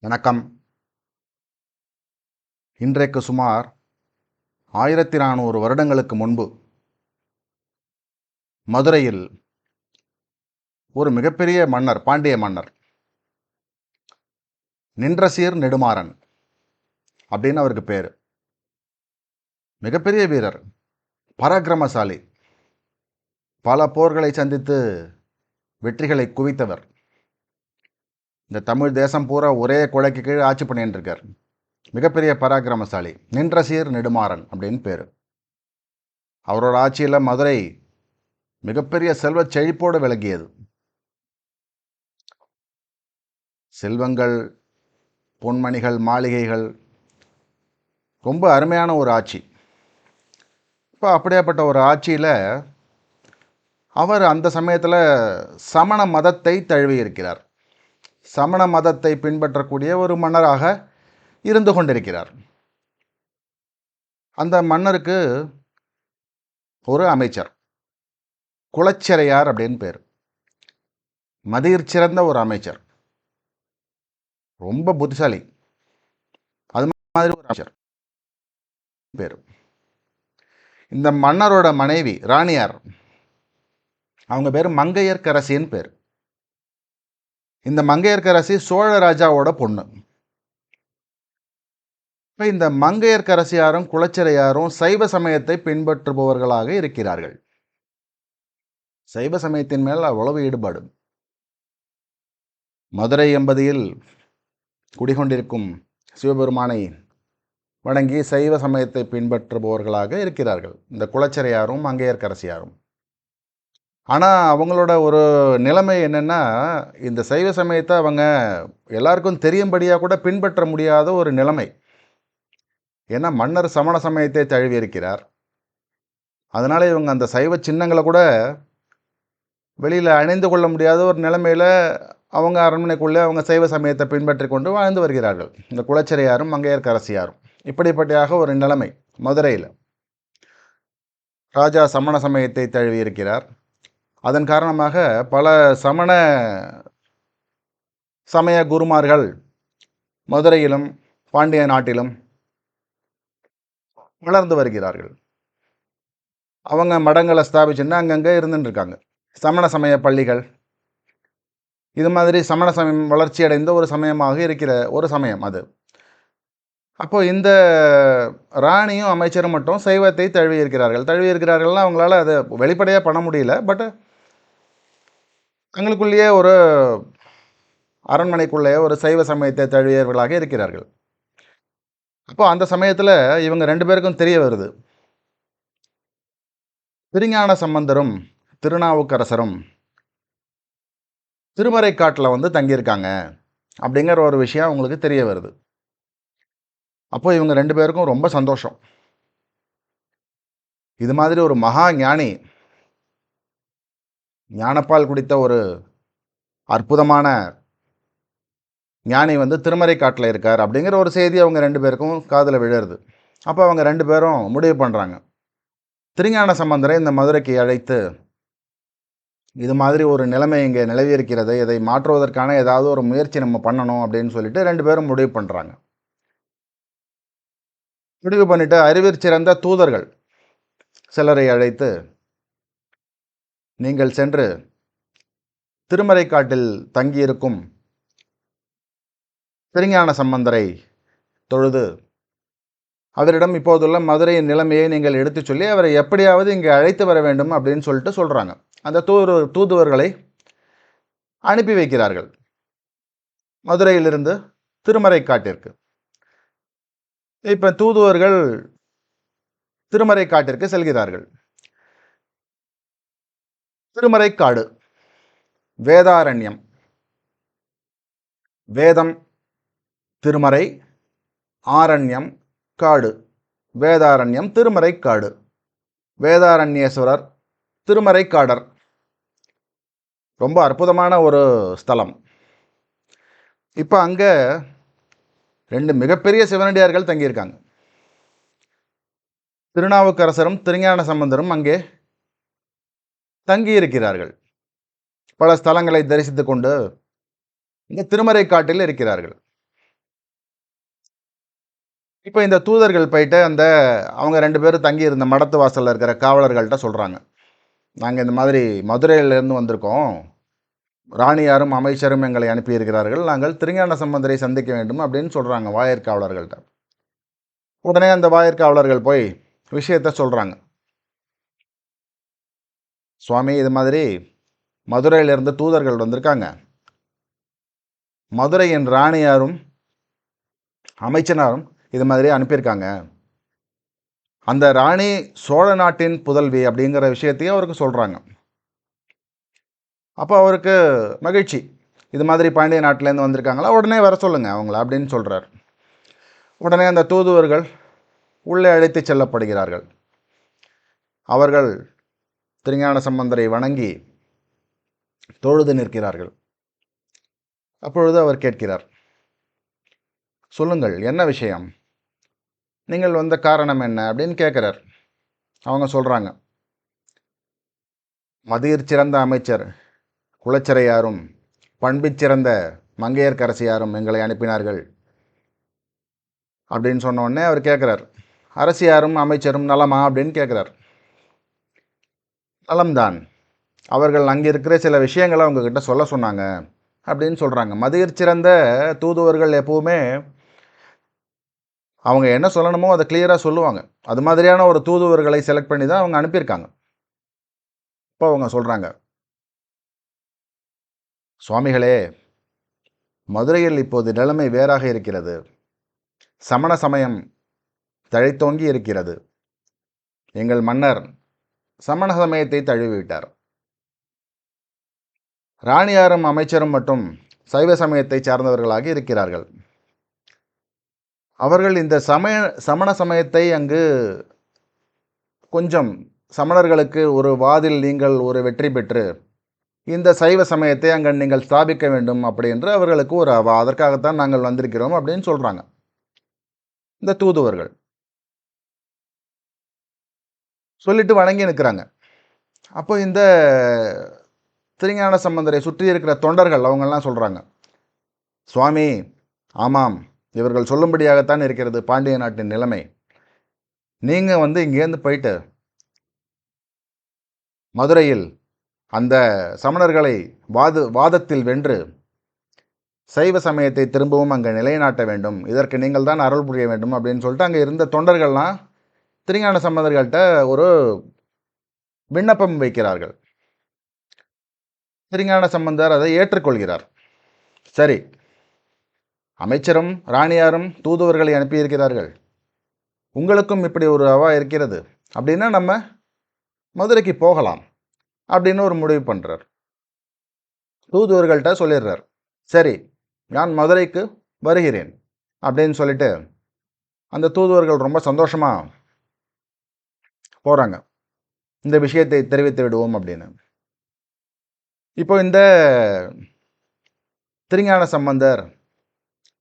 வணக்கம். இன்றைக்கு சுமார் ஆயிரத்தி நானூறு வருடங்களுக்கு முன்பு மதுரையில் ஒரு மிகப்பெரிய மன்னர் பாண்டிய மன்னர் நின்றசீர் நெடுமாறன் அப்படின்னு அவருக்கு பேர். மிகப்பெரிய வீரர் பராக்கிரமசாலி. பல போர்களை சந்தித்து வெற்றிகளை குவித்தவர். இந்த தமிழ் தேசம் பூரா ஒரே கொலைக்கு கீழே ஆட்சி பண்ணிட்டு இருக்கார் மிகப்பெரிய பராக்கிரமசாலி. நின்றசீர் நெடுமாறன் அப்படின்னு பேர். அவரோட ஆட்சியில் மதுரை மிகப்பெரிய செல்வச் செழிப்போடு விளங்கியது. செல்வங்கள் பொன்மணிகள் மாளிகைகள் ரொம்ப அருமையான ஒரு ஆட்சி. இப்போ அப்படியாப்பட்ட ஒரு ஆட்சியில் அவர் அந்த சமயத்தில் சமண மதத்தை தழுவி இருக்கிறார் சமண மதத்தை பின்பற்றக்கூடிய ஒரு மன்னராக இருந்து கொண்டிருக்கிறார். அந்த மன்னருக்கு ஒரு அமைச்சர் குலச்சிறையார் அப்படின்னு பேர். மதிர் சிறந்த ஒரு அமைச்சர். ரொம்ப புத்திசாலி. அது மாதிரி ஒரு அமைச்சர். பேர். இந்த மன்னரோட மனைவி ராணியார். அவங்க பேர் மங்கையர்கரசின்னு பேர். இந்த மங்கையர்க்கரசி சோழ ராஜாவோட பொண்ணு. இப்போ இந்த மங்கையர்க்கரசியாரும் குலச்சிறையாரும் சைவ சமயத்தை பின்பற்றுபவர்களாக இருக்கிறார்கள். சைவ சமயத்தின் மேல் அவ்வளவு ஈடுபாடு. மதுரை எம்பதியில் குடிகொண்டிருக்கும் சிவபெருமானை வணங்கி சைவ சமயத்தை பின்பற்றுபவர்களாக இருக்கிறார்கள். இந்த குலச்சிறையாரும் மங்கையர்க்கரசியாரும் ஆனால் அவங்களோட ஒரு நிலைமை என்னென்னா இந்த சைவ சமயத்தை அவங்க எல்லாருக்கும் தெரியும்படியாக கூட பின்பற்ற முடியாத ஒரு நிலைமை. ஏன்னா மன்னர் சமண சமயத்தை தழுவி இருக்கிறார். அதனால் இவங்க அந்த சைவ சின்னங்களை கூட வெளியில் அணிந்து கொள்ள முடியாத ஒரு நிலைமையில் அவங்க அரண்மனைக்குள்ளே அவங்க சைவ சமயத்தை பின்பற்றி கொண்டு வாழ்ந்து வருகிறார்கள். இந்த குலச்சிறையாரும் மங்கையர்கரசியாரும் இப்படிப்பட்டியாக ஒரு நிலைமை மதுரையில். ராஜா சமண சமயத்தை தழுவி இருக்கிறார். அதன் காரணமாக பல சமண சமய குருமார்கள் மதுரையிலும் பாண்டிய நாட்டிலும் வளர்ந்து வருகிறார்கள். அவங்க மடங்களை ஸ்தாபிச்சுன்னா அங்கங்கே இருந்துட்டு இருக்காங்க சமண சமய பள்ளிகள். இது மாதிரி சமண சமயம் வளர்ச்சி அடைந்த ஒரு சமயமாக இருக்கிற ஒரு சமயம் அது. அப்போது இந்த ராணியும் அமைச்சரும் மட்டும் சைவத்தை தழுவி இருக்கிறார்கள். தழுவி இருக்கிறார்கள்னா அவங்களால அதை வெளிப்படையாக பண்ண முடியல பட் தங்களுக்குள்ளேயே ஒரு அரண்மனைக்குள்ளேயே ஒரு சைவ சமயத்தை தழுவியவர்களாக இருக்கிறார்கள். அப்போ அந்த சமயத்தில் இவங்க ரெண்டு பேருக்கும் தெரிய வருது. திருஞான சம்பந்தரும் திருநாவுக்கரசரும் திருமறைக்காட்டில் வந்து தங்கியிருக்காங்க அப்படிங்கிற ஒரு விஷயம் அவங்களுக்கு தெரிய வருது. அப்போ இவங்க ரெண்டு பேருக்கும் ரொம்ப சந்தோஷம். இது மாதிரி ஒரு மகா ஞானி ஞானப்பால் குடித்த ஒரு அற்புதமான ஞானி வந்து திருமறை காட்டில் இருக்கார் அப்படிங்கிற ஒரு செய்தி அவங்க ரெண்டு பேருக்கும் காதில் விழருது அப்போ அவங்க ரெண்டு பேரும் முடிவு பண்ணுறாங்க திருஞான சம்பந்தரை இந்த மதுரைக்கு அழைத்து இது மாதிரி ஒரு நிலைமை இங்கே நிலவி இருக்கிறது இதை மாற்றுவதற்கான ஏதாவது ஒரு முயற்சி நம்ம பண்ணணும் அப்படின்னு சொல்லிட்டு ரெண்டு பேரும் முடிவு பண்ணுறாங்க முடிவு பண்ணிவிட்டு அறிவிற் சிறந்த தூதர்கள் சிலரை அழைத்து நீங்கள் சென்று திருமறைக்காட்டில் தங்கியிருக்கும் திருஞான சம்பந்தரை தொழுது அவரிடம் இப்போதுள்ள மதுரையின் நிலைமையை நீங்கள் எடுத்துச் சொல்லி அவரை எப்படியாவது இங்கே அழைத்து வர வேண்டும் அப்படின்னு சொல்லிட்டு சொல்கிறாங்க அந்த தூது தூதுவர்களை அனுப்பி வைக்கிறார்கள். மதுரையிலிருந்து திருமறைக்காட்டிற்கு. இப்போ தூதுவர்கள் திருமறைக்காட்டிற்கு செல்கிறார்கள். திருமறைக்காடு. வேதாரண்யம். வேதம் திருமறை ஆரண்யம் காடு. வேதாரண்யம் திருமறைக்காடு. வேதாரண்யேஸ்வரர் திருமறைக்காடர். ரொம்ப அற்புதமான ஒரு ஸ்தலம். இப்போ அங்கே ரெண்டு மிகப்பெரிய சிவனடியார்கள் தங்கியிருக்காங்க. திருநாவுக்கரசரும் திருஞான சம்பந்தரும் அங்கே தங்கியிருக்கிறார்கள். பல ஸ்தலங்களை தரிசித்து கொண்டு இங்கே திருமறைக்காட்டில் இருக்கிறார்கள். இப்போ இந்த தூதர்கள் போயிட்டு அந்த அவங்க ரெண்டு பேரும் தங்கி இருந்த மடத்து வாசலில் இருக்கிற காவலர்கள்ட்ட சொல்கிறாங்க நாங்கள் இந்த மாதிரி மதுரையிலேருந்து வந்திருக்கோம். ராணியாரும் அமைச்சரும் எங்களை அனுப்பியிருக்கிறார்கள். நாங்கள் திருஞான சம்பந்தரை சந்திக்க வேண்டும் அப்படின்னு சொல்கிறாங்க வாயிற்காவலர்கள்ட்ட உடனே அந்த வாயிற்காவலர்கள் போய் விஷயத்த சொல்கிறாங்க சுவாமி இது மாதிரி மதுரையிலிருந்து தூதர்கள் வந்திருக்காங்க. மதுரையின் ராணியாரும் அமைச்சனாரும் இது மாதிரி அனுப்பியிருக்காங்க. அந்த ராணி சோழ நாட்டின் புதல்வி அப்படிங்கிற விஷயத்தையும் அவருக்கு சொல்கிறாங்க அப்போ அவருக்கு மகிழ்ச்சி. இது மாதிரி பாண்டிய நாட்டிலேருந்து வந்திருக்காங்களா? உடனே வர சொல்லுங்கள் அவங்கள அப்படின்னு சொல்கிறார் உடனே அந்த தூதுவர்கள் உள்ளே அழைத்து செல்லப்படுகிறார்கள். அவர்கள் திருஞான சம்பந்தரை வணங்கி தொழுது நிற்கிறார்கள். அப்பொழுது அவர் கேட்கிறார் சொல்லுங்கள் என்ன விஷயம்? நீங்கள் வந்த காரணம் என்ன? அப்படின்னு கேட்குறார். அவங்க சொல்கிறாங்க மதிர் சிறந்த அமைச்சர் குலச்சிறையாரும் பண்பு சிறந்த மங்கையர்க்கரசியாரும் எங்களை அனுப்பினார்கள். அப்படின்னு சொன்ன உடனே அவர் கேட்குறார் அரசியாரும் அமைச்சரும் நலமா? அப்படின்னு கேட்குறார். நலம்தான் அவர்கள் அங்கே இருக்கிற சில விஷயங்களை அவங்கக்கிட்ட சொல்ல சொன்னாங்க அப்படின்னு சொல்கிறாங்க மதியர் சிறந்த தூதுவர்கள் எப்போவுமே அவங்க என்ன சொல்லணுமோ அதை கிளியராக சொல்லுவாங்க. அது மாதிரியான ஒரு தூதுவர்களை செலக்ட் பண்ணி தான் அவங்க அனுப்பியிருக்காங்க. இப்போ அவங்க சொல்கிறாங்க சுவாமிகளே மதுரையில் இப்போது நிலைமை வேறாக இருக்கிறது. சமண சமயம் தழைத்தோங்கி இருக்கிறது. எங்கள் மன்னர் சமண சமயத்தை தழுவிவிட்டார். ராணியாரும் அமைச்சரும் மட்டும் சைவ சமயத்தை சார்ந்தவர்களாக இருக்கிறார்கள். அவர்கள் இந்த சமய சமண சமயத்தை அங்கு கொஞ்சம் சமணர்களுக்கு ஒரு வாதில் நீங்கள் ஒரு வெற்றி பெற்று இந்த சைவ சமயத்தை அங்கே நீங்கள் ஸ்தாபிக்க வேண்டும் அப்படி என்று அவர்களுக்கு ஒரு அதற்காகத்தான் நாங்கள் வந்திருக்கிறோம் அப்படின்னு சொல்கிறாங்க இந்த தூதுவர்கள். சொல்லிட்டு வணங்கி நிற்கிறாங்க. அப்போ இந்த திருஞான சம்பந்தரை சுற்றி இருக்கிற தொண்டர்கள் அவங்கெல்லாம் சொல்கிறாங்க சுவாமி ஆமாம் இவர்கள் சொல்லும்படியாகத்தான் இருக்கிறது பாண்டிய நாட்டின் நிலைமை. நீங்கள் வந்து இங்கேருந்து போயிட்டு மதுரையில் அந்த சமணர்களை வாது வாதத்தில் வென்று சைவ சமயத்தை திரும்பவும் அங்கே நிலைநாட்ட வேண்டும். இதற்கு நீங்கள் தான் அருள் புரிய வேண்டும் அப்படின்னு சொல்லிட்டு அங்கே இருந்த தொண்டர்கள்லாம் திருஞான சம்பந்தர்கள்ட்ட ஒரு விண்ணப்பம் வைக்கிறார்கள். திருஞான சம்பந்தர் அதை ஏற்றுக்கொள்கிறார். சரி. அமைச்சரும் ராணியாரும் தூதுவர்களை அனுப்பியிருக்கிறார்கள். உங்களுக்கும் இப்படி ஒரு அவா இருக்கிறது. அப்படின்னா நம்ம மதுரைக்கு போகலாம் அப்படின்னு ஒரு முடிவு பண்ணுறார் தூதுவர்கள்ட்ட சொல்லிடுறார். சரி நான் மதுரைக்கு வருகிறேன் அப்படின்னு சொல்லிட்டு அந்த தூதுவர்கள் ரொம்ப சந்தோஷமாக போகிறாங்க இந்த விஷயத்தை தெரிவித்து விடுவோம் அப்படின்னு. இப்போ இந்த திருஞான சம்பந்தர்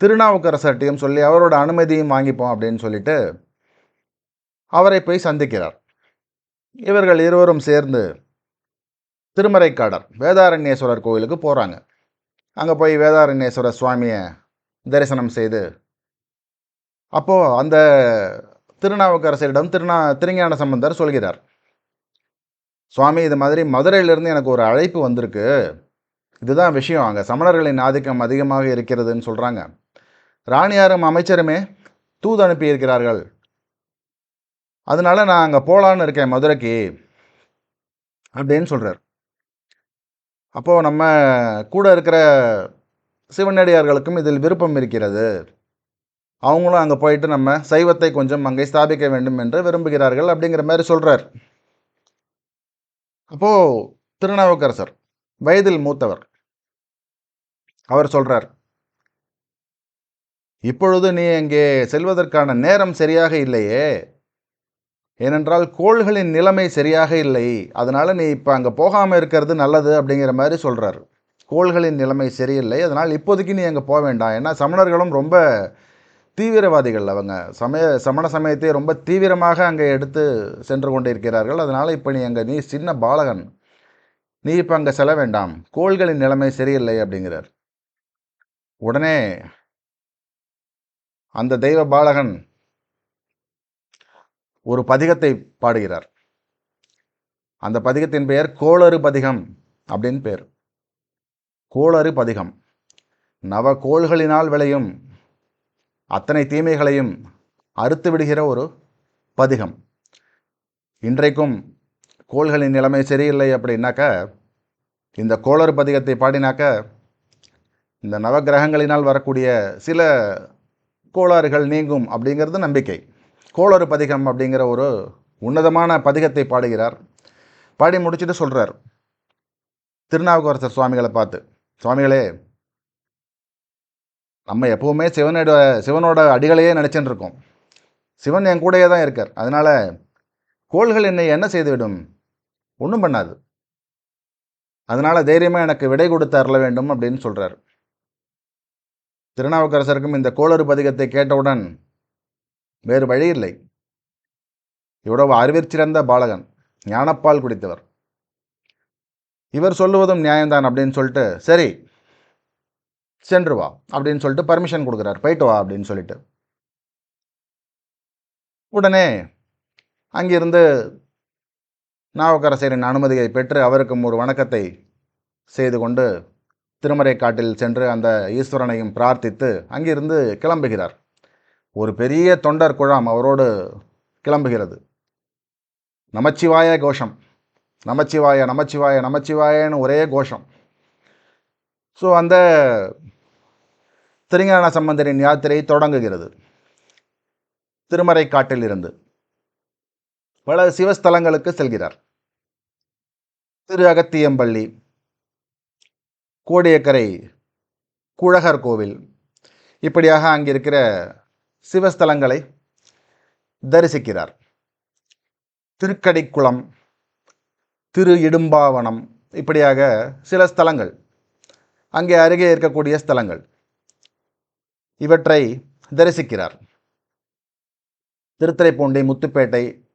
திருநாவுக்கரசர்ட்டையும் சொல்லி அவரோட அனுமதியும் வாங்கிப்போம் அப்படின்னு சொல்லிட்டு அவரை போய் சந்திக்கிறார். இவர்கள் இருவரும் சேர்ந்து திருமறைக்காடர் வேதாரண்யேஸ்வரர் கோவிலுக்கு போகிறாங்க அங்கே போய் வேதாரண்யேஸ்வரர் சுவாமியை தரிசனம் செய்து அப்போது அந்த திருநாவுக்கரசரிடம் திருநா திருஞான சம்பந்தர் சொல்கிறார். சுவாமி இது மாதிரி மதுரையிலிருந்து எனக்கு ஒரு அழைப்பு வந்திருக்கு. இதுதான் விஷயம். அங்கே சமணர்களின் ஆதிக்கம் அதிகமாக இருக்கிறதுன்னு சொல்கிறாங்க ராணியாரும் அமைச்சருமே தூது அனுப்பியிருக்கிறார்கள். அதனால நான் அங்கே போகலான்னு இருக்கேன் மதுரைக்கு அப்படின்னு சொல்கிறார் அப்போது நம்ம கூட இருக்கிற சிவனடியார்களுக்கும் இதில் விருப்பம் இருக்கிறது. அவங்களும் அங்கே போயிட்டு நம்ம சைவத்தை கொஞ்சம் அங்கே ஸ்தாபிக்க வேண்டும் என்று விரும்புகிறார்கள் அப்படிங்கிற மாதிரி சொல்கிறார் அப்போது திருநாவுக்கரசர் வயதில் மூத்தவர் அவர் சொல்கிறார் இப்பொழுது நீ அங்கே செல்வதற்கான நேரம் சரியாக இல்லையே. ஏனென்றால் கோள்களின் நிலைமை சரியாக இல்லை. அதனால் நீ இப்போ அங்கே போகாமல் இருக்கிறது நல்லது அப்படிங்கிற மாதிரி சொல்கிறார் கோள்களின் நிலைமை சரியில்லை. அதனால் இப்போதைக்கு நீ அங்கே போக வேண்டாம். ஏன்னா சமணர்களும் ரொம்ப தீவிரவாதிகள் அவங்க. சமய சமண சமயத்தை ரொம்ப தீவிரமாக அங்கே எடுத்து சென்று கொண்டிருக்கிறார்கள். அதனால் இப்போ நீ அங்கே நீ சின்ன பாலகன். நீ இப்போ அங்கே செல்ல வேண்டாம். கோள்களின் நிலைமை சரியில்லை அப்படிங்கிறார். உடனே அந்த தெய்வ பாலகன் ஒரு பதிகத்தை பாடுகிறார். அந்த பதிகத்தின் பெயர் கோளறு பதிகம் அப்படின்னு பேர். கோளறு பதிகம். நவ கோள்களினால் விளையும் அத்தனை தீமைகளையும் அறுத்து விடுகிற ஒரு பதிகம். இன்றைக்கும் கோள்களின் நிலைமை சரியில்லை அப்படின்னாக்க இந்த கோளர் பதிகத்தை பாடினாக்க இந்த நவகிரகங்களினால் வரக்கூடிய சில கோளாறுகள் நீங்கும் அப்படிங்கிறது நம்பிக்கை. கோளறு பதிகம் அப்படிங்கிற ஒரு உன்னதமான பதிகத்தை பாடுகிறார். பாடி முடிச்சுட்டு சொல்கிறார் திருநாவுக்கரசர் சுவாமிகளை பார்த்து சுவாமிகளே நம்ம எப்போவுமே சிவனோட சிவனோட அடிகளையே நினச்சின்னு இருக்கோம். சிவன் என் கூடயே தான் இருக்கார். அதனால் கோள்கள் என்னை என்ன செய்துவிடும்? ஒன்றும் பண்ணாது. அதனால் தைரியமாக எனக்கு விடை கொடுத்து அருள வேண்டும் அப்படின்னு சொல்கிறார் திருநாவுக்கரசருக்கும் இந்த கோளறு பதிகத்தை கேட்டவுடன் வேறு வழி இல்லை. இவ்வளவு அறிவிற்சிறந்த பாலகன் ஞானப்பால் குடித்தவர். இவர் சொல்லுவதும் நியாயம்தான் அப்படின்னு சொல்லிட்டு சரி சென்று வா அப்படின்னு சொல்லிட்டு பர்மிஷன் கொடுக்குறாரு. போயிட்டு வா அப்படின்னு சொல்லிட்டு. உடனே அங்கிருந்து நாவக்கரசரின் அனுமதியை பெற்று அவருக்கும் ஒரு வணக்கத்தை செய்து கொண்டு திருமறை காட்டில் சென்று அந்த ஈஸ்வரனையும் பிரார்த்தித்து அங்கிருந்து கிளம்புகிறார். ஒரு பெரிய தொண்டர் குழாம் அவரோடு கிளம்புகிறது. நமச்சிவாய கோஷம். நமச்சிவாய நமச்சிவாய நமச்சிவாயன்னு ஒரே கோஷம். ஸோ அந்த திருஞான சம்பந்தரின் யாத்திரை தொடங்குகிறது. திருமறை இருந்து பல சிவஸ்தலங்களுக்கு செல்கிறார். திரு அகத்தியம்பள்ளி கோடியக்கரை குழகர் கோவில். இப்படியாக அங்கிருக்கிற சிவஸ்தலங்களை தரிசிக்கிறார். திருக்கடிக்குளம் திரு இடும்பாவனம் இப்படியாக சில ஸ்தலங்கள். அங்கே அருகே இருக்கக்கூடிய ஸ்தலங்கள். இவற்றை தரிசிக்கிறார். திருத்துறைப்பூண்டி முத்துப்பேட்டை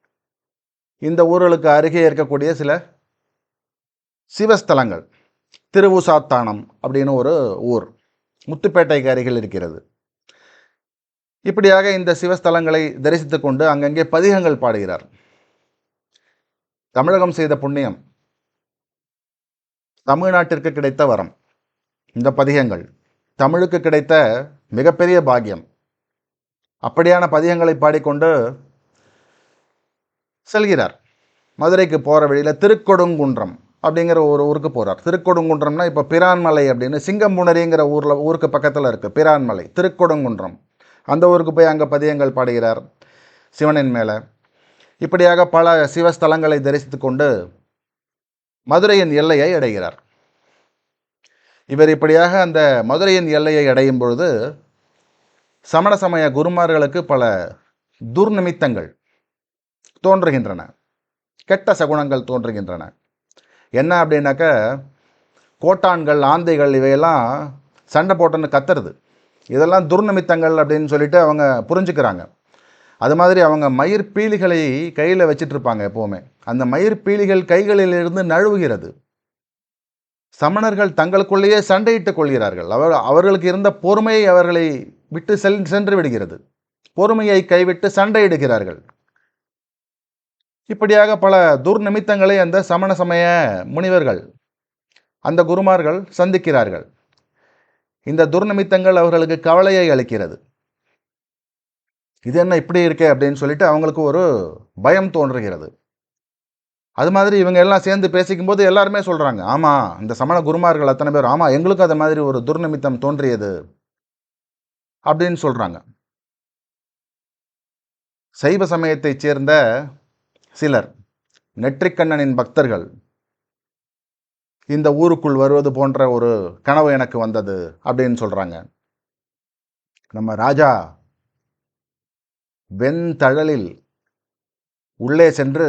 இந்த ஊர்களுக்கு அருகே இருக்கக்கூடிய சில சிவஸ்தலங்கள். திருவுசாத்தானம் அப்படின்னு ஒரு ஊர். முத்துப்பேட்டைக்கு அருகில் இருக்கிறது. இப்படியாக இந்த சிவஸ்தலங்களை தரிசித்து கொண்டு அங்கங்கே பதிகங்கள் பாடுகிறார். தமிழகம் செய்த புண்ணியம். தமிழ்நாட்டிற்கு கிடைத்த வரம். இந்த பதிகங்கள். தமிழுக்கு கிடைத்த மிகப்பெரிய பாக்கியம். அப்படியான பதிகங்களை பாடிக்கொண்டு செல்கிறார். மதுரைக்கு போகிற வழியில் திருக்கொடுங்குன்றம் அப்படிங்கிற ஒரு ஊருக்கு போகிறார் திருக்கொடுங்குன்றம்னா இப்போ பிரான்மலை அப்படின்னு சிங்கம்புணரிங்கிற ஊரில் ஊருக்கு பக்கத்தில் இருக்குது பிரான்மலை திருக்கொடுங்குன்றம். அந்த ஊருக்கு போய் அங்கே பதியங்கள் பாடுகிறார் சிவனின் மேலே. இப்படியாக பல சிவஸ்தலங்களை தரிசித்து கொண்டு மதுரையின் எல்லையை அடைகிறார். இவர் இப்படியாக அந்த மதுரையின் எல்லையை அடையும் பொழுது சமண சமய குருமார்களுக்கு பல துர்நிமித்தங்கள் தோன்றுகின்றன. கெட்ட சகுனங்கள் தோன்றுகின்றன. என்ன அப்படின்னாக்க கோட்டான்கள் ஆந்தைகள் இவையெல்லாம் சண்டை போட்டுன்னு கத்துறது. இதெல்லாம் துர்நிமித்தங்கள் அப்படின்னு சொல்லிட்டு அவங்க புரிஞ்சுக்கிறாங்க. அது மாதிரி அவங்க மயிர் பீலிகளை கையில் வச்சிட்ருப்பாங்க எப்போவுமே. அந்த மயிர் பீலிகள் கைகளிலிருந்து நழுவுகிறது. சமணர்கள் தங்களுக்குள்ளேயே சண்டையிட்டுக் கொள்கிறார்கள். அவர் அவர்களுக்கு இருந்த பொறுமையை அவர்களை விட்டு செல் சென்று விடுகிறது. பொறுமையை கைவிட்டு சண்டையிடுகிறார்கள். இப்படியாக பல துர்நிமித்தங்களை அந்த சமண சமய முனிவர்கள் அந்த குருமார்கள் சந்திக்கிறார்கள். இந்த துர்நிமித்தங்கள் அவர்களுக்கு கவலையை அளிக்கிறது. இது என்ன இப்படி இருக்கே அப்படின்னு சொல்லிட்டு அவங்களுக்கு ஒரு பயம் தோன்றுகிறது. அது மாதிரி இவங்க எல்லாம் சேர்ந்து பேசிக்கும் போது எல்லாருமே சொல்கிறாங்க ஆமாம் இந்த சமண குருமார்கள் அத்தனை பேர் ஆமாம் எங்களுக்கும் அது மாதிரி ஒரு துர்நிமித்தம் தோன்றியது. அப்படின்னு சொல்கிறாங்க சைவ சமயத்தைச் சேர்ந்த சிலர் நெற்றிக்கண்ணனின் பக்தர்கள் இந்த ஊருக்குள் வருவது போன்ற ஒரு கனவு எனக்கு வந்தது அப்படின்னு சொல்கிறாங்க நம்ம ராஜா வெண்தழலில் உள்ளே சென்று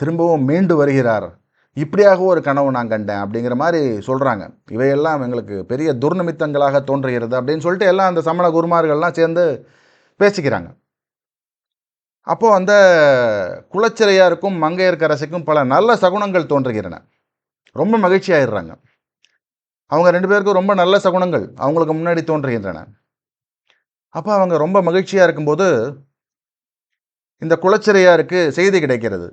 திரும்பவும் மீண்டு வருகிறார். இப்படியாக ஒரு கனவு நான் கண்டேன் அப்படிங்கிற மாதிரி சொல்கிறாங்க இவையெல்லாம் எங்களுக்கு பெரிய துர்நிமித்தங்களாக தோன்றுகிறது அப்படின்னு சொல்லிட்டு எல்லாம் அந்த சமண குருமார்கள்லாம் சேர்ந்து பேசிக்கிறாங்க. அப்போது அந்த குலச்சிறையாருக்கும் மங்கையர்க்கரசிக்கும் பல நல்ல சகுனங்கள் தோன்றுகின்றன. ரொம்ப மகிழ்ச்சி ஆயிடுறாங்க. அவங்க ரெண்டு பேருக்கும் ரொம்ப நல்ல சகுனங்கள் அவங்களுக்கு முன்னாடி தோன்றுகின்றன. அப்போ அவங்க ரொம்ப மகிழ்ச்சியாக இருக்கும்போது இந்த குலச்சிறையாருக்கு செய்தி கிடைக்கிறது.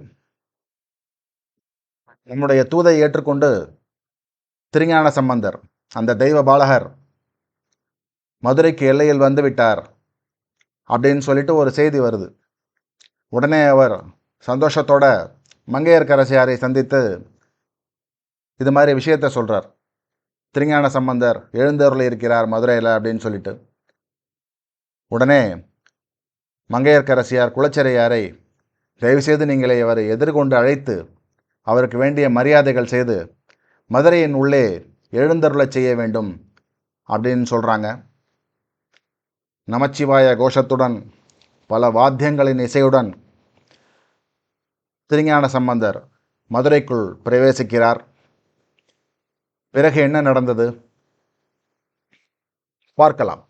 என்னுடைய தூதை ஏற்றுக்கொண்டு திருஞான சம்பந்தர் அந்த தெய்வ பாலகர் மதுரைக்கு எல்லையில் வந்து விட்டார் அப்படின்னு சொல்லிட்டு ஒரு செய்தி வருது. உடனே அவர் சந்தோஷத்தோட மங்கையர்க்கரசியாரை சந்தித்து இது மாதிரி விஷயத்த சொல்கிறார் திருஞான சம்பந்தர் எழுந்தருள் இருக்கிறார் மதுரையில் அப்படின்னு சொல்லிட்டு. உடனே மங்கையர்க்கரசியார் குலச்சிறையாரை தயவுசெய்து நீங்களே அவரை எதிர்கொண்டு அழைத்து அவருக்கு வேண்டிய மரியாதைகள் செய்து மதுரையின் உள்ளே எழுந்தருளச் செய்ய வேண்டும் அப்படின்னு சொல்கிறாங்க நமச்சிவாய கோஷத்துடன் பல வாத்தியங்களின் இசையுடன் திருஞான சம்பந்தர் மதுரைக்குள் பிரவேசிக்கிறார். பிறகு என்ன நடந்தது? பார்க்கலாம்.